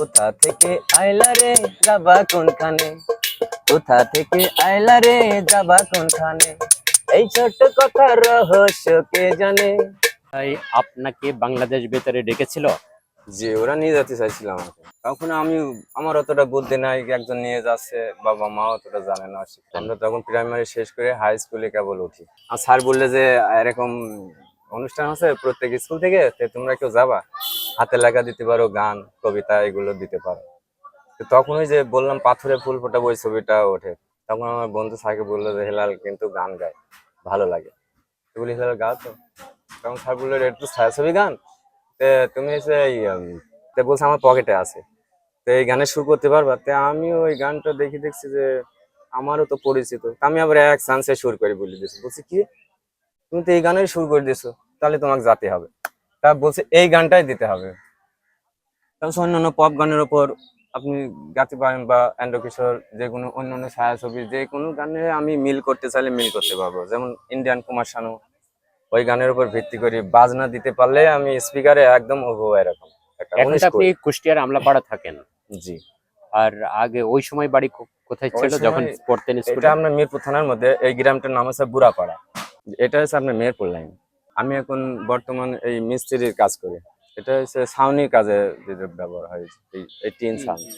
কোথা থেকে আইলা রে যাবা কোনখানে? কোথা থেকে আইলা রে যাবা কোনখানে? এই ছোট্ট কথার রহস্য কে জানে? তাই আপনাকে বাংলাদেশ বেতারে ডেকেছিল? যে ওরা নিয়ে যেতে চাইছিল আমাকে। তখন আমি আমার অতটা বুদ্ধি নাই একজন নিয়ে যাচ্ছে বাবা মা অতটা জানে না আমরা তখন প্রাইমারি শেষ করে হাই স্কুলে কেবল উঠি। আর স্যার বললে যে এরকম অনুষ্ঠান আছে প্রত্যেক স্কুল থেকে তোমরা কেউ যাবা? হাতে লেখা দিতে পারো, গান, কবিতা এগুলো দিতে পারো। তো তখন ওই যে বললাম, পাথরে ফুল ফোটাবো ওই ছবিটা ওঠে। তখন আমার বন্ধু স্যারকে বলল যে, হেলাল কিন্তু গান গায়, ভালো লাগে। বলি, হেলাল, গাও তো। তখন স্যার বলল তো ছায়াছবি গান? তুমি এসে তে বলছে আমার পকেটে আছে। তো এই গানে সুর করতে পারবা? তে আমি ওই গানটা দেখে দেখছি যে, আমারও তো পরিচিত। আমি আবার এক চান্সে সুর করে বলে দিয়েছি। বলছি, কি? তুমি তো এই গানের সুর করে দিয়েছ, তাহলে তোমাকে যেতে হবে। তা বলছে এই গানটাই দিতে হবে। তারপর অন্যান্য পপ গানের ওপর আপনি গাতে পারেন বা অ্যান্ড্রো কিশোর যে কোনো অন্য অন্যান্য ছায়াছবি যে কোনো গানে আমি মিল করতে চাইলে মিল করতে পারব। যেমন ইন্ডিয়ান কুমার শানু ওই গানের উপর ভিত্তি করে বাজনা দিতে পারলে আমি স্পিকারে একদম এরকম। এখন আপনি। কুষ্টিয়ার আমলাপাড়া থাকেন। জি। আর আগে ওই সময় বাড়ি কোথায় ছিল যখন পড়তেন এটা স্কুলে আমরা মিরপুর থানার মধ্যে এই গ্রামটার নাম হচ্ছে বুড়াপাড়া। এটা হচ্ছে আপনার মেহেরপুর লাইন আমি এখন বর্তমান এই মিস্ত্রির কাজ করি। এটা হচ্ছে ছাউনির কাজে যেটা ব্যবহার হয় এই টিন ছাউনি।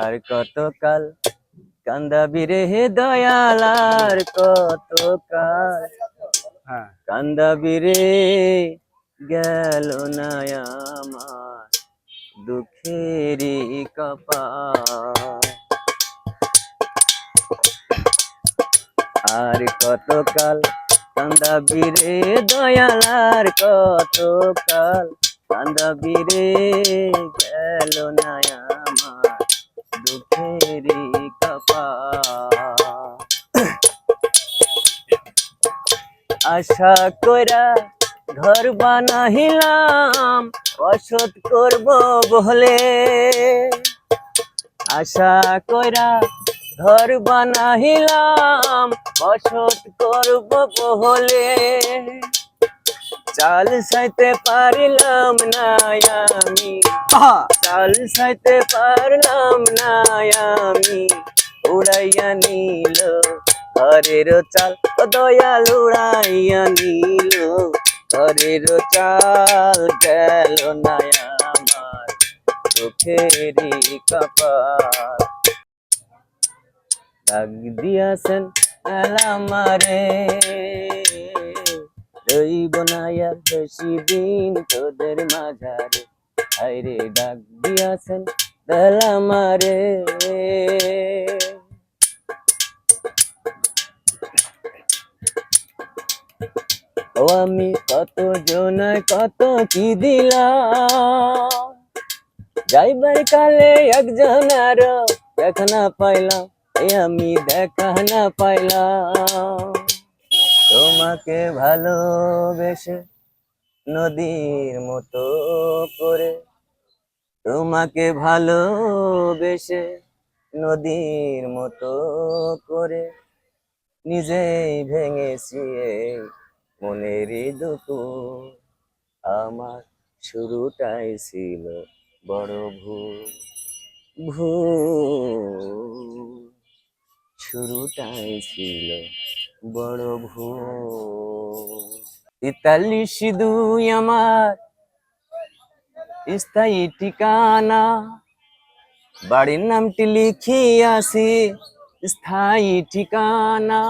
আর কতকাল কান্দাবি রে হে দয়াল আর কতকাল হ্যাঁ। কান্দাবি রে গেল না আমার দুঃখেরই কপাল। আর কতকাল কান্দাবি রে দয়াল আর কতকাল কান্দাবি রে গেল না আমার কপাল। আশা কইরা ঘর বানাহিলাম, অসৎ করব বলে। আশা কইরা ঘর বানাহিলাম অসৎ করব বলে চাল সাইতে পারিলাম না আমি চাল সাইতে পারলাম না আমি। উড়াইয়া নিল ঘরের চাল দয়াল উড়াইয়া নিল ঘরের চাল গেল না আমার চোখেরই কপাল। ডাক দিয়াছেন আমারে রইব না আর বেশি দিন তোদের মাঝারে। হাইরে ডাক দিয়াছেন আমারে ও আমি কত জনায় কত কি দিলাম? যাইবার কালে একজন আরও দেখা না পাইলাম। আমি দেখা না পাইলাম। তোমাকে ভালোবেসে নদীর মতো করে, তোমাকে ভালোবেসে নদীর মতো করে, নিজেই ভেঙেছি মনেরই দুপুর আমার শুরুটাই ছিল বড় ভুল। ভুল। শুরুটাই ছিল বড় ভুল তেতাল্লিশ দুই আমার, স্থায়ী ঠিকানা। বাড়ির নামটি লিখিয়াছি স্থায়ী ঠিকানা।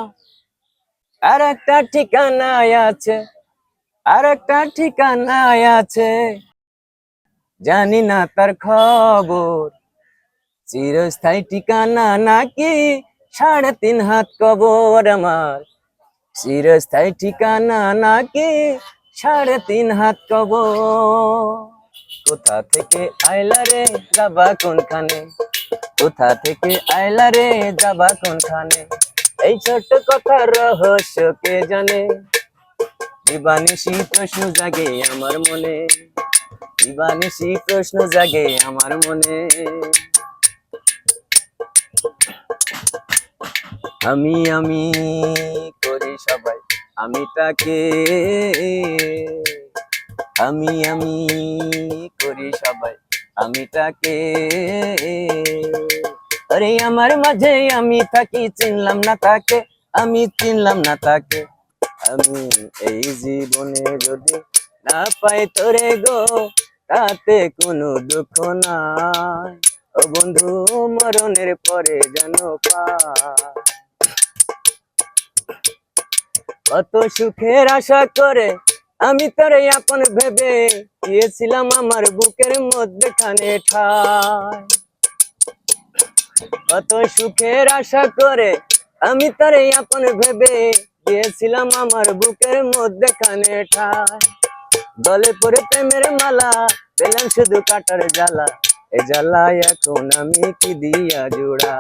আর একটা ঠিকানায় আছে, আর একটা ঠিকানায় আছে। জানি না তার খবর, চিরস্থায়ী ঠিকানা নাকি সাড়ে তিন হাত কবর আমার। চিরস্থায়ী ঠিকানা নাকি? সাড়ে তিন হাত কবর। কোথা থেকে আইলা রে যাবা কোনখানে? কোথা থেকে আইলা রে যাবা কোনখানে? এই ছোট্ট কথার রহস্য কে জানে? দিবানিশি প্রশ্ন জাগে আমার মনে। দিবানিশি প্রশ্ন জাগে আমার মনে। আমি আমি করি সবাই। আমি তাকে, আমি আমি করি সবাই। আমি তাকে, আরে আমার মাঝে আমি থাকি, চিনলাম না তাকে। আমি চিনলাম না তাকে। আমি এই জীবনে যদি না পাই তোরে গো, তাতে কোনো দুঃখ নাই। ও বন্ধু, মরণের পরে যেন পাই। কত সুখের আশা করে আমি তোরে আপন ভেবে গিয়েছিলাম আমার বুকের মধ্যে খানে ঠাই। কত সুখের আশা করে আমি তোরে আপন ভেবে গিয়েছিলাম আমার বুকের মধ্যে খানে ঠাই। গলে পরে প্রেমের মালা, পেলাম শুধু কাটার জ্বালা। এ জ্বালা এখন আমি কি দিয়া জোড়া